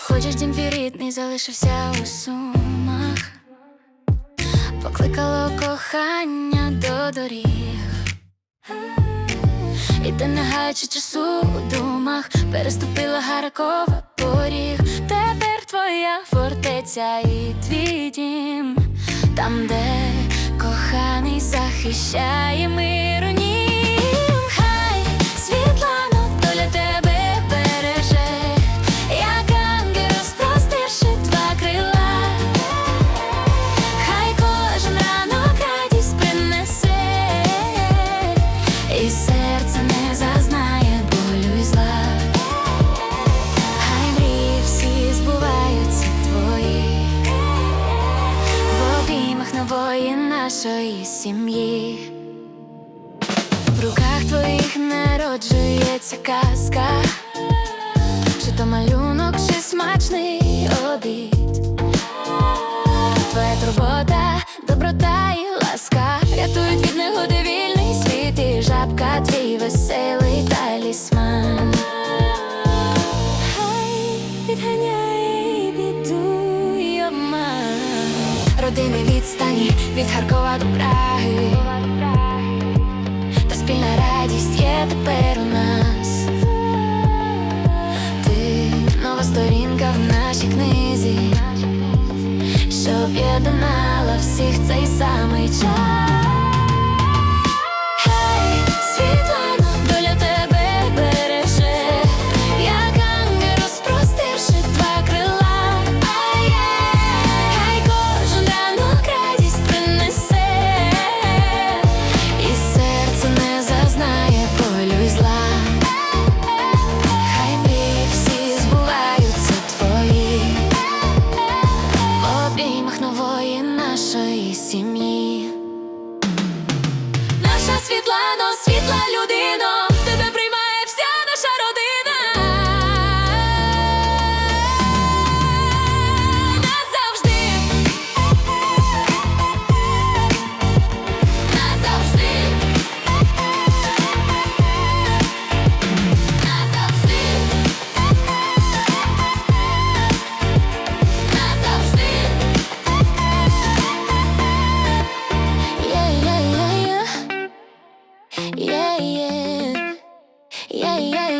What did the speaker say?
Хочеш дім рідний залишився у сумах, покликало кохання до доріг. І ти не гаючи часу у думах, переступила Гаракова поріг. Тепер твоя фортеця і твій дім, там, де коханий захищає миру нім. Хай Світлано доля тебе береже, як ангел розпростерши два крила. Хай кожен ранок радість принесе, нової нашої сім'ї. В руках твоїх народжується казка, чи то малюнок, чи смачний обід. Родини відстані від Харкова до Праги. Та спільна радість є тепер у нас. Ти нова сторінка в нашій книзі що об'єднала всіх цей самий час. disse-me yeah, yeah.